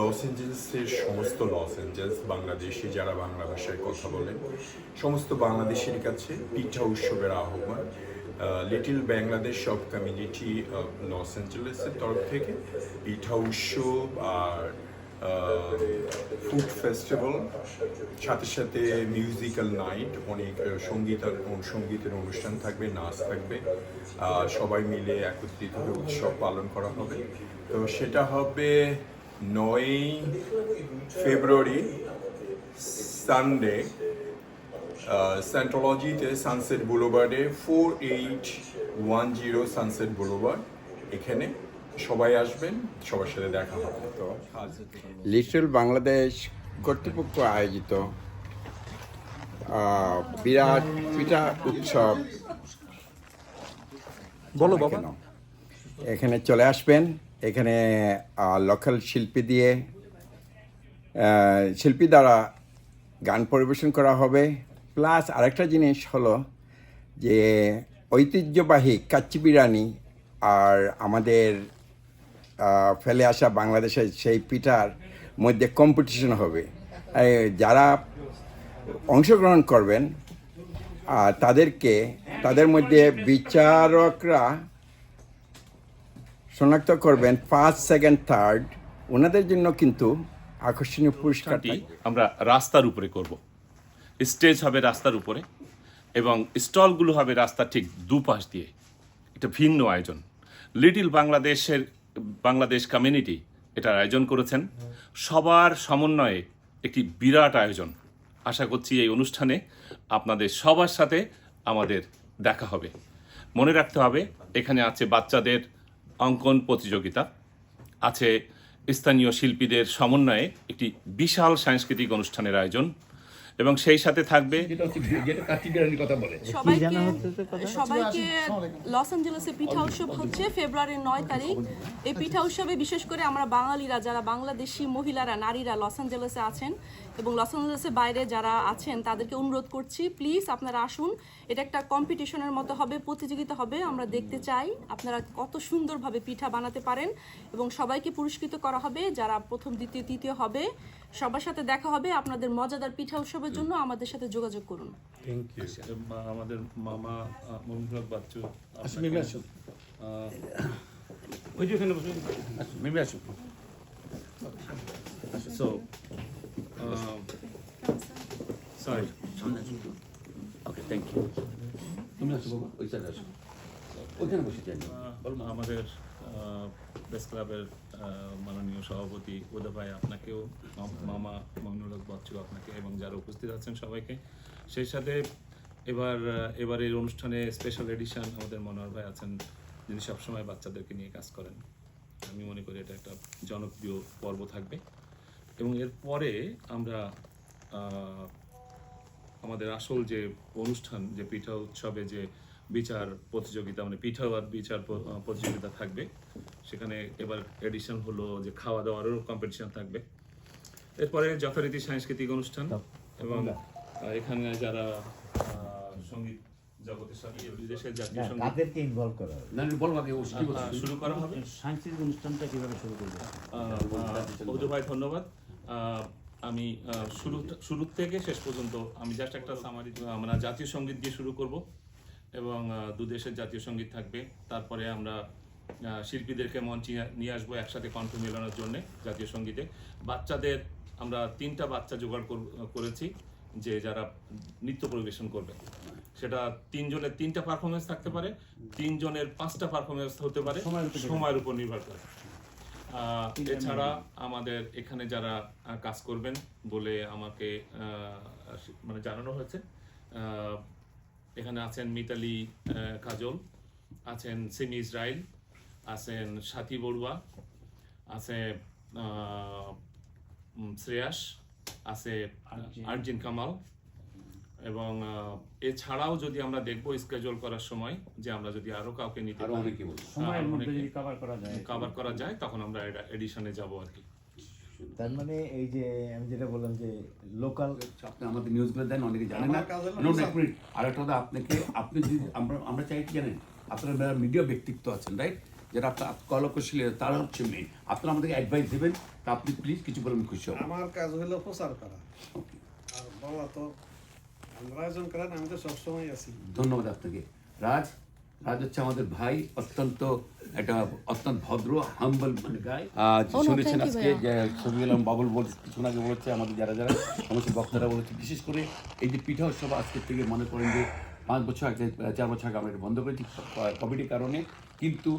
Loss অ্যাঞ্জেলেসের সমস্ত Los Angeles Bangladeshi যারা বাংলা ভাষায় কথা বলেন, সমস্ত বাংলাদেশের কাছে পিঠা উৎসবের আহ্বান। লিটিল বাংলাদেশ সব কমিউনিটি লস অ্যাঞ্জেলেসের তরফ থেকে পিঠা উৎসব আর ফুড ফেস্টিভ্যাল সাথে সাথে মিউজিক্যাল নাইট অনেক সংগীত, সঙ্গীতের অনুষ্ঠান থাকবে, নাচ থাকবে। সবাই মিলে একত্রিত হয়ে উৎসব পালন করা হবে। তো সেটা হবে নয় ফেব্রুয়ারি সানডে সেন্ট্রোলজিতে Sunset বুলোবার্ডে four eight one zero Sunset Boulevard এখানে সবাই আসবেন সবার সাথে দেখা হবে। তো লিটল বাংলাদেশ কর্তৃপক্ষ আয়োজিত বিরাট পিঠা উৎসব। বলো বাবা। এখানে চলে আসবেন। এখানে লোকাল শিল্পী দিয়ে শিল্পী দ্বারা গান পরিবেশন করা হবে। প্লাস আরেকটা জিনিস হলো যে, ঐতিহ্যবাহী কাচ্চি বিরিয়ানি আর আমাদের ফেলে আসা বাংলাদেশের সেই পিঠার মধ্যে কম্পিটিশন হবে। যারা অংশগ্রহণ করবেন আর তাদেরকে, তাদের মধ্যে বিচারকরা শনাক্ত করবেন ফার্স্ট সেকেন্ড থার্ড। ওনাদের জন্য কিন্তু আকর্ষণীয় পুরস্কার অনুষ্ঠানটি থাকবে। আমরা রাস্তার উপরে করব। স্টেজ হবে রাস্তার উপরে এবং স্টলগুলো হবে রাস্তার ঠিক দুপাশ দিয়ে। এটা ভিন্ন আয়োজন। লিটিল বাংলাদেশের বাংলাদেশ কমিউনিটি এটার আয়োজন করেছেন। সবার সমন্বয়ে একটি বিরাট আয়োজন। আশা করছি এই অনুষ্ঠানে আপনাদের সবার সাথে আমাদের দেখা হবে। মনে রাখতে হবে এখানে আছে বাচ্চাদের অঙ্কন প্রতিযোগিতা। আছে স্থানীয় শিল্পীদের সমন্বয়ে একটি বিশাল সাংস্কৃতিক অনুষ্ঠানের আয়োজন। এবং সেই সাথে থাকবে সবাইকে সবাইকে লস অ্যাঞ্জেলেসে পিঠা উৎসব হচ্ছে ফেব্রুয়ারির নয় তারিখ। এই পিঠা উৎসবে বিশেষ করে আমরা বাঙালিরা যারা বাংলাদেশি মহিলারা নারীরা লস অ্যাঞ্জেলেসে আছেন এবং লস অ্যাঞ্জেলেসের বাইরে যারা আছেন তাদেরকে অনুরোধ করছি প্লিজ আপনারা আসুন। এটা একটা কম্পিটিশনের মতো হবে প্রতিযোগিতা হবে। আমরা দেখতে চাই আপনারা কত সুন্দরভাবে পিঠা বানাতে পারেন এবং সবাইকে পুরস্কৃত করা হবে যারা প্রথম দ্বিতীয় তৃতীয় হবে। সবার সাথে দেখা হবে আপনাদের মজাদার পিঠা উৎসবের জন্য আমাদের সাথে যোগাযোগ করুন। থ্যাংক ইউ আমাদের মামা মমিনুল বাচ্চু ওই যে ওখানে বসুন আসুন মিমি আসুন। So sorry okay thank you তুমি আসো বাবা। ওই সাইডে আসো। ওইখানে বসে যান আমাদের প্রেস ক্লাবের মাননীয় সভাপতি উদয় ভাই আপনাকেও মামা মমিনুল বাচ্চু আপনাকে এবং যারা উপস্থিত আছেন সবাইকে। সেই সাথে এবার এবারের অনুষ্ঠানে স্পেশাল এডিশন আমাদের মনোহর ভাই আছেন, যিনি সবসময় বাচ্চাদেরকে নিয়ে কাজ করেন। আমি মনে করি এটা একটা জনপ্রিয় পর্ব থাকবে। এবং এরপরে আমরা আমাদের আসল যে অনুষ্ঠান, যে পিঠা উৎসবে যে বিচার প্রতিযোগিতা মানে পিঠা আর বিচার প্রতিযোগিতা থাকবে। সেখানে এবার এডিশন হলো যে খাওয়া দাওয়ারও কম্পিটিশন থাকবে। এরপরে যথারীতি সাংস্কৃতিক অনুষ্ঠান এবং এখানে যারা সংগীত জগতের সাথে বিদেশের জাতীয় সংগীত। কাদেরকে ইনভলভ করা হবে। না না, আগে ও কি বলছে? আহ, শুরু করা হবে। সাংস্কৃতিক অনুষ্ঠানটা কীভাবে শুরু করবে? অজু ভাই ধন্যবাদ। আহ, আমি আহ, শুরু শুরু থেকে শেষ পর্যন্ত আমি জাস্ট একটা সামারি আমরা জাতীয় সংগীত দিয়ে শুরু করব। এবং দু দেশের জাতীয় সংগীত থাকবে। তারপরে আমরা শিল্পীদেরকে মঞ্চে নিয়ে আসব একসাথে কণ্ঠ মেলানোর জন্য জাতীয় সঙ্গীতে। বাচ্চাদের আমরা তিনটা বাচ্চা জোগাড় কর- করেছি যে যারা নৃত্য পরিবেশন করবে। সেটা তিনজনের তিনটা পারফরমেন্স থাকতে পারে তিনজনের পাঁচটা পারফরমেন্স হতে পারে সময়ের উপর নির্ভর করে। এছাড়া আমাদের এখানে যারা কাজ করবেন বলে আমাকে মানে জানানো হয়েছে এখানে আছেন মিতালি কাজল আছেন সিমি ইসরায়েল আছেন সাথী বড়ুয়া আছে শ্রেয়াস আছে আর্জিন। কামাল এবং এছাড়াও যদি আমরা দেখব স্কেজুল করার সময় যে আমরা যদি আরও কাউকে নিতে পারি কভার করা যায়। করা যায় তখন আমরা এডিশনে যাব আর কি। তার মানে এই যে আমি যেটা বললাম যে লোকাল আপনি আমাদের নিউজগুলো দেন অনেকে জানেন না। এক মিনিট আর একটা কথা আপনাকে আপনি যদি আমরা আমরা চাই কি জানেন? আপনারা মিডিয়া ব্যক্তিত্ব আছেন রাইট যারা আপনার কলকশীল তারা হচ্ছে মেন আপনারা আমাদেরকে অ্যাডভাইস দেবেন তা আপনি প্লিজ কিছু বলে আমি খুশি হব। আমার কাজ হলো প্রচার করা। আর বলা তো আমরা আয়োজন করেন আমি তো সবসময় আছি। ধন্যবাদ আপনাকে। রাজ? রাজ হচ্ছে আমাদের ভাই অত্যন্ত একটা অত্যন্ত ভদ্র হাম্বল মানে আজ Oh, শুনেছেন আজকে যে ছবি গেলাম বাবুল বল কিছুক্ষণ আগে বলেছে আমাদের যারা যারা সমস্ত বক্তারা বলেছে বিশেষ করে এই যে পিঠা উৎসব আজকের থেকে মনে করেন যে পাঁচ বছর আগে চার বছর আগে আমরা এটা বন্ধ করেছি কমিটির কারণে। কিন্তু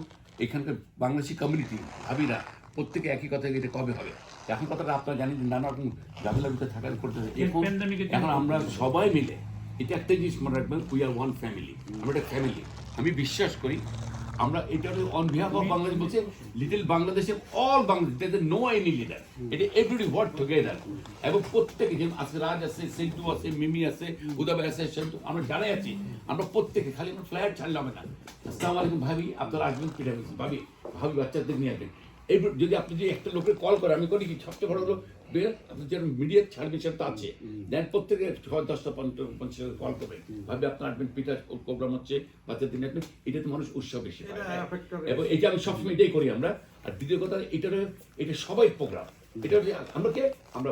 এখানকার বাংলাদেশি কমিউনিটি ভাবিরা প্রত্যেকে একই কথা এটা কবে হবে? এখন কথাটা আপনারা জানেন যে নানা রকম ঝামেলার ভিতরে থাকার করতে হবে। এখন এখন আমরা সবাই মিলে এটা একটা জিনিস মনে রাখবেন উই আর ওয়ান ফ্যামিলি আমরা একটা ফ্যামিলি আমি বিশ্বাস করি আমরা এটা অন বিহাফ অফ বাংলাদেশ বলছে লিটল বাংলাদেশে all Bangladesh no any leader এটা এভরি ওয়ার্ড টুগেদার এবং প্রত্যেকে যেমন আছে রাজ আছে সেন্টু আছে মিমি আছে উদাবাই আছে সেন্টু আমরা জানাই আছি আমরা প্রত্যেকে খালি আমরা ফ্ল্যাট ছাড়লাম না আসসালামু আলাইকুম ভাবি আপনারা আসবেন পিঠা ভাবি ভাবি বাচ্চাদের নিয়ে আসবেন। এই যদি আপনি যদি একটা লোকের কল করে আমি করি কি সবচেয়ে বড় হলো আপনি যেরকম মিডিয়া সার্ভিসের তো আছে দেন প্রত্যেকে ছয় দশটা পঞ্চাশ কল করবেন। ভাবি আপনার আসবেন পিটার প্রোগ্রাম হচ্ছে বাচ্চাদের দিনে আসবেন এটাতে মানুষ উৎসব বেশি এবং এটা আমি সবসময় এটাই করি আমরা। আর দ্বিতীয় কথা এটা এটা সবাই প্রোগ্রাম এটা আমরা কে? আমরা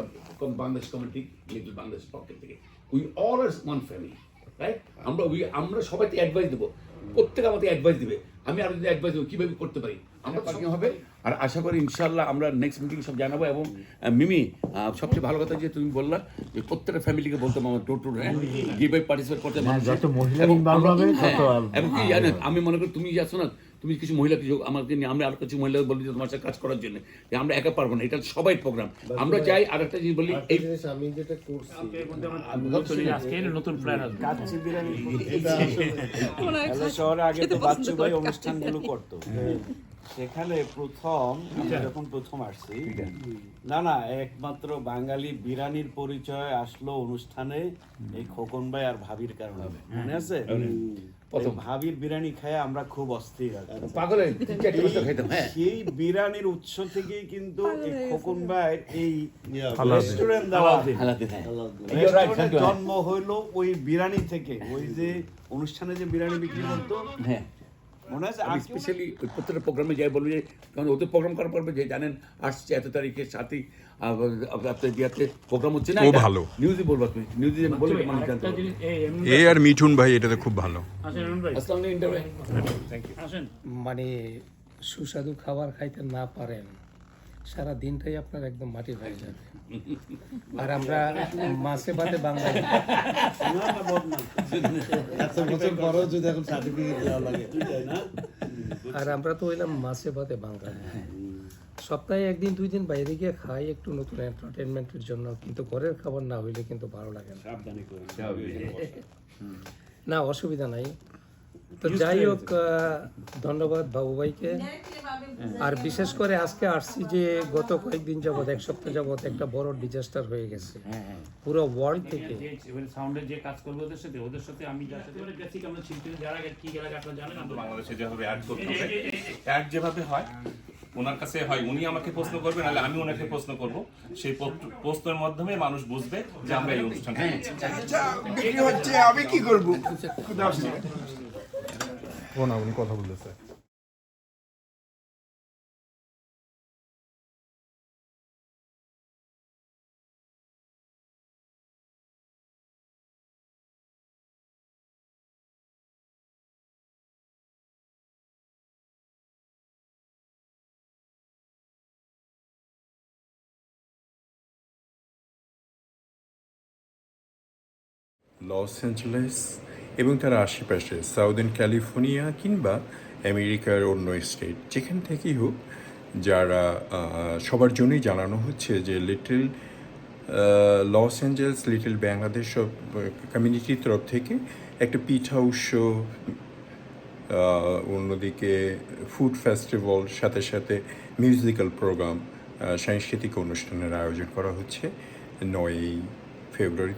বাংলাদেশ কমিটি লিটল বাংলাদেশ পক্ষের থেকে। We all are one family right আমরা উই আমরা সবাইকে অ্যাডভাইস দেবো। প্রত্যেকে আমাকে অ্যাডভাইস দিবে। আমি আরও যদি অ্যাডভাইস দেবো কীভাবে করতে পারি? আমরা হবে? আর আশা করি ইনশাল্লাহ আমরা নেক্সট মিটিং সব জানাব এবং মিমি সবচেয়ে ভালো কথা যে তুমি বললা যে প্রত্যেকটা ফ্যামিলিকে বলতাম আমার টোটো পার্টিসিপেট করতে এবং হ্যাঁ, তত আর- এবং কি জানেন আমি মনে করি তুমি যাচ্ছ না তুমি কিছু মহিলা কিছু আমাকে নিয়ে আমরা আরও কিছু মহিলা বলি যে তোমার সাথে কাজ করার জন্য যে আমরা একা পারব না এটা সবাই প্রোগ্রাম আমরা চাই আর একটা জিনিস বলি এই আমি যেটা করছি নতুন প্ল্যান কাচ্চি বিরিয়ানি শহরে আগে তো বাচ্চু ভাই অনুষ্ঠানগুলো করতো। সেখানে প্রথম যখন প্রথম আসছি না না একমাত্র বাঙালি বিরানির পরিচয় আসলো অনুষ্ঠানে এই খোকন ভাই আর ভাবির কারণে। মনে আছে? ভাবির বিরিয়ানি খায় আমরা খুব অস্থির খাইতাম হ্যাঁ। সেই বিরানির উৎস থেকেই কিন্তু খোকন ভাইয়ের এই রেস্টুরেন্ট হ্যাঁ। হ্যাঁ। জন্ম হইল ওই বিরিয়ানি থেকে। ওই যে অনুষ্ঠানে যে বিরানি বিক্রি করতো হ্যাঁ। মনে আছে আমি স্পেশালি প্রত্যেকটা প্রোগ্রামে যাই বলব যে কারণ ওদের প্রোগ্রাম করার পর যে জানেন আসছে এত তারিখে সাথে আপনার বিয়াতে প্রোগ্রাম হচ্ছে না ও ভালো। নিউজে বলব তুমি মানুষ জানতে এ আর মিঠুন ভাই এটাতে খুব ভালো। আসসালামু আলাইকুম ইন্টারভিউ মানে সুস্বাদু খাবার খাইতে না পারেন সারা দিনটাই আপনার একদম মাটি হয়ে যাবে। আর আমরা যদি এখন সার্টিফিকেট দেওয়া লাগে। আর আমরা তো হইলাম মাছে ভাতে বাঙালি। সপ্তাহে একদিন দুই দিন বাইরে গিয়ে খাই একটু নতুন এন্টারটেনমেন্টের জন্য। কিন্তু ঘরের খাবার না হইলে কিন্তু ভালো লাগে না। না অসুবিধা নাই। তো যাই হোক ধন্যবাদ বাবু ভাইকে আর বিশেষ করে আজকে আসছি যে গত কয়েকদিন যাবত এক সপ্তাহ যাবত একটা বড় ডিজাস্টার হয়ে গেছে। পুরো ওয়ার্ল্ড থেকে। সাউন্ডের যে কাজ করবে ওদের সাথে ওদের সাথে আমি যার সাথে গেছি আমরা শিল্পীরা যারা কি গেলে আপনারা জানেন আমরা বাংলাদেশে যেভাবে অ্যাড করতে হবে অ্যাড যেভাবে হয় ওনার কাছে হয় উনি আমাকে প্রশ্ন করবেন নাহলে আমি ওনাকে প্রশ্ন করব। সেই প্রশ্নের মাধ্যমে মানুষ বুঝবে যে আমরা এই অনুষ্ঠানটা করছি। হচ্ছে আমি কি করব? উনি কথা বলতেছে। লস অ্যাঞ্জেলেস এবং তার আশেপাশে সাউদার্ন ক্যালিফোর্নিয়া কিংবা আমেরিকার অন্য স্টেট। যেখান থেকেই হোক, যারা সবার জন্যই জানানো হচ্ছে যে little Los Angeles, little Bangladesh সব কমিউনিটির তরফ থেকে একটা পিঠা উৎসব অন্যদিকে ফুড ফেস্টিভ্যাল সাথে সাথে মিউজিক্যাল প্রোগ্রাম সাংস্কৃতিক অনুষ্ঠানের আয়োজন করা হচ্ছে নয়ই ফেব্রুয়ারি।